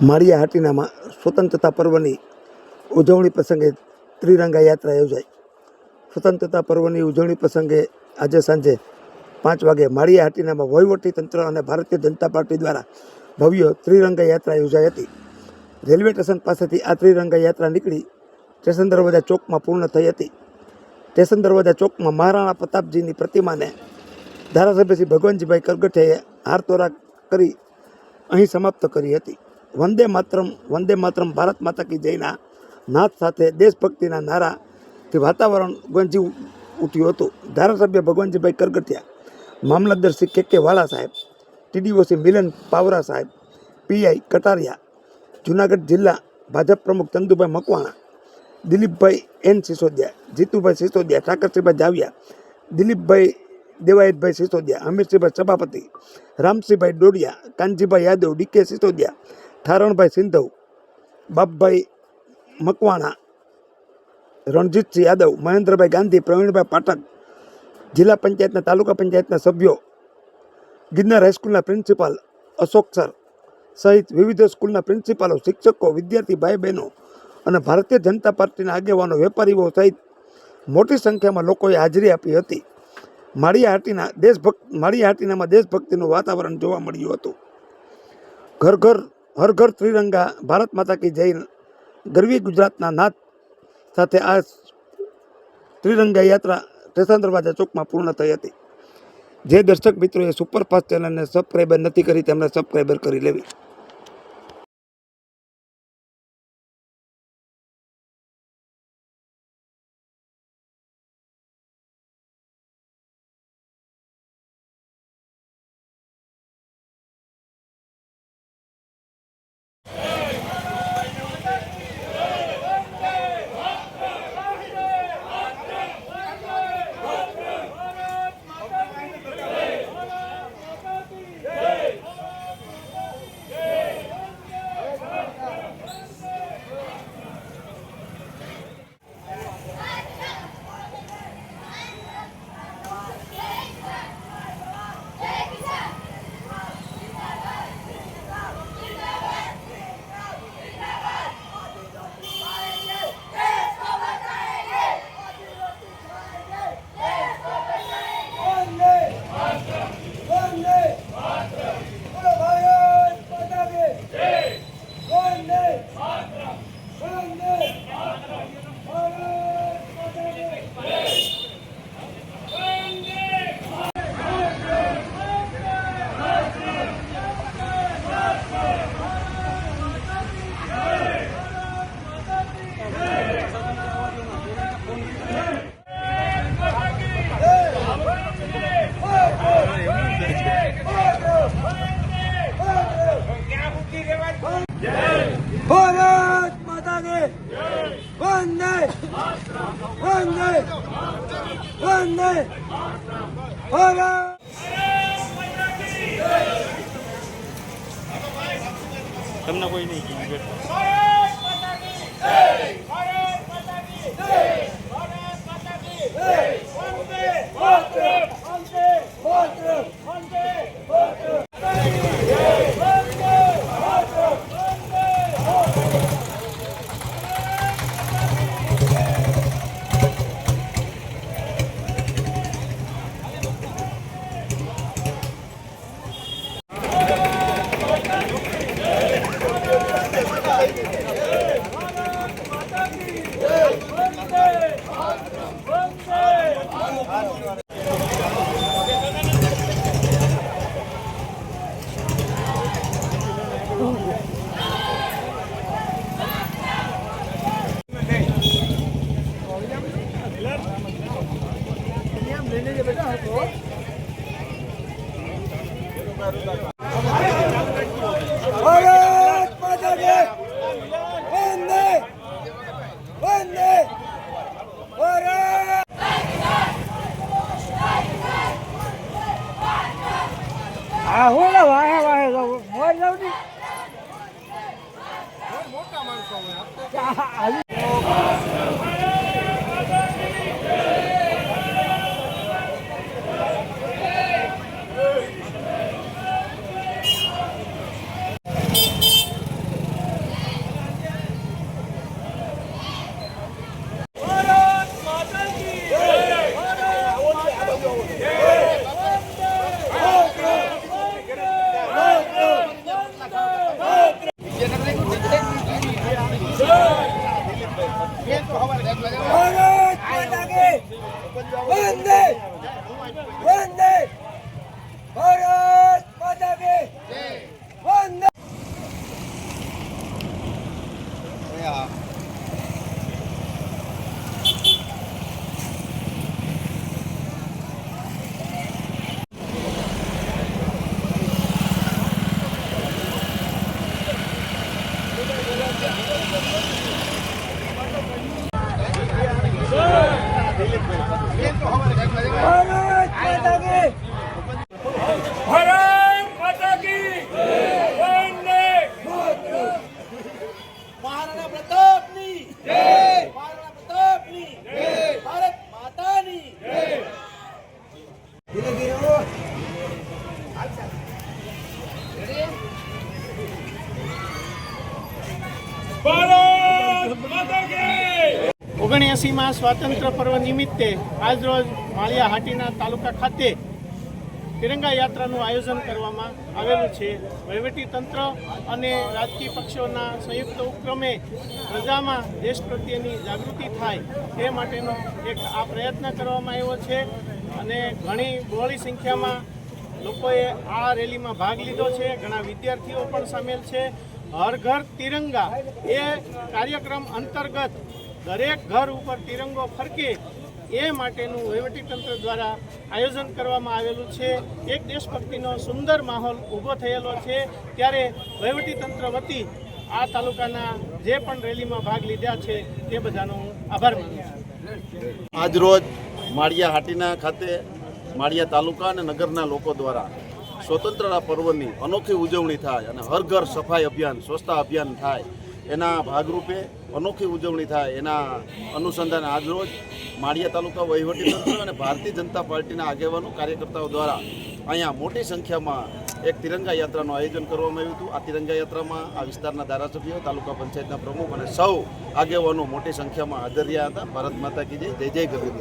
માળિયા હાટીનામાં સ્વતંત્રતા પર્વની ઉજવણી પ્રસંગે ત્રિરંગા યાત્રા યોજાઈ. સ્વતંત્રતા પર્વની ઉજવણી પ્રસંગે આજે સાંજે પાંચ વાગે માળિયા હાટીનામાં વહીવટી તંત્ર અને ભારતીય જનતા પાર્ટી દ્વારા ભવ્ય ત્રિરંગા યાત્રા યોજાઈ હતી. રેલવે સ્ટેશન પાસેથી આ ત્રિરંગા યાત્રા નીકળી સ્ટેશન દરવાજા ચોકમાં પૂર્ણ થઈ હતી. સ્ટેશન દરવાજા ચોકમાં મહારાણા પ્રતાપજીની પ્રતિમાને ધારાસભ્ય શ્રી ભગવાનજીભાઈ કરગઠિયાએ હારતોરા કરી અહીં સમાપ્ત કરી હતી. વંદે માતરમ વંદે માતરમ ભારત માતા કી જયના નાથ સાથે દેશભક્તિના નારાથી વાતાવરણ ગંજી ઉઠ્યું હતું. ધારાસભ્ય ભગવાનજીભાઈ કરગટિયા મામલતદાર શ્રી કે કે વાળા સાહેબ ટીડીઓસી મિલન પાવરા સાહેબ પીઆઈ કટારિયા, જુનાગઢ જિલ્લા ભાજપ પ્રમુખ ચંદુભાઈ મકવાણા, દિલીપભાઈ એન સિસોદિયા, જીતુભાઈ સિસોદિયા ઠાકરસિંહભાઈ જાવિયા, દિલીપભાઈ દેવાયતભાઈ સિસોદિયા હમીરસિંહભાઈ સભાપતિ રામસિંહભાઈ ડોડિયા, કાનજીભાઈ યાદવ ડીકે સિસોદિયા ઠારણભાઈ સિંધવ, બાપભાઈ મકવાણા, રણજીતસિંહ યાદવ, મહેન્દ્રભાઈ ગાંધી, પ્રવીણભાઈ પાઠક જિલ્લા પંચાયતના તાલુકા પંચાયતના સભ્યો, ગિરનાર હાઈસ્કૂલના પ્રિન્સિપાલ અશોક સર સહિત વિવિધ સ્કૂલના પ્રિન્સિપાલો, શિક્ષકો, વિદ્યાર્થી ભાઈ બહેનો અને ભારતીય જનતા પાર્ટીના આગેવાનો, વેપારીઓ સહિત મોટી સંખ્યામાં લોકોએ હાજરી આપી હતી. માળિયા હાટીના દેશભક્ત માળિયા હાટીનામાં દેશભક્તિનું વાતાવરણ જોવા મળ્યું હતું. ઘર ઘર હર ઘર ત્રિરંગા, ભારત માતા કી જય, ગરવી ગુજરાતના નાથ સાથે આ ત્રિરંગા યાત્રા સ્ટેશન દરવાજા ચોકમાં પૂર્ણ થઈ હતી. જે દર્શક મિત્રોએ સુપરફાસ્ટ ચેનલને સબસ્ક્રાઈબર નથી કરી તેમણે સબસ્ક્રાઈબર કરી લેવી. વંદે વંદે ભારત તમને કોઈ નહીં કીધું બેઠો ભારત. ઓગણએંસીમાં સ્વાતંત્ર્ય પર્વ નિમિત્તે આજરોજ માળિયા હાટીના તાલુકા ખાતે તિરંગા યાત્રાનું આયોજન કરવામાં આવેલું છે. વહીવટી તંત્ર અને રાજકીય પક્ષોના સંયુક્ત ઉપક્રમે પ્રજામાં દેશ પ્રત્યેની જાગૃતિ થાય તે માટેનો એક આ પ્રયત્ન કરવામાં આવ્યો છે અને ઘણી બહોળી સંખ્યામાં લોકોએ આ રેલીમાં ભાગ લીધો છે. ઘણા વિદ્યાર્થીઓ પણ સામેલ છે. હર ઘર તિરંગા એ કાર્યક્રમ અંતર્ગત દરેક ઘર ઉપર તિરંગો ફરકે એ માટેનું વહીવટીતંત્ર દ્વારા આયોજન કરવામાં આવેલું છે. એક દેશભક્તિનો સુંદર માહોલ ઊભો થયેલો છે. ત્યારે વહીવટીતંત્ર વતી આ તાલુકાના જે પણ રેલીમાં ભાગ લીધા છે તે બધાનો હું આભાર માનું છું. આજરોજ માળિયા હાટીના ખાતે માળિયા તાલુકા અને નગરના લોકો દ્વારા સ્વતંત્રતા પર્વની અનોખી ઉજવણી થાય અને હર ઘર સફાઈ અભિયાન, સ્વચ્છતા અભિયાન થાય. એના ભાગરૂપે અનોખી ઉજવણી થાય. એના અનુસંધાને આજરોજ માળિયા તાલુકા વહીવટીતંત્ર અને ભારતીય જનતા પાર્ટીના આગેવાનો, કાર્યકર્તાઓ દ્વારા અહીંયા મોટી સંખ્યામાં એક તિરંગા યાત્રાનું આયોજન કરવામાં આવ્યું હતું. આ તિરંગા યાત્રામાં આ વિસ્તારના ધારાસભ્યો, તાલુકા પંચાયતના પ્રમુખ અને સૌ આગેવાનો મોટી સંખ્યામાં હાજર રહ્યા હતા. ભારત માતા કી જય. જય જય ગરવી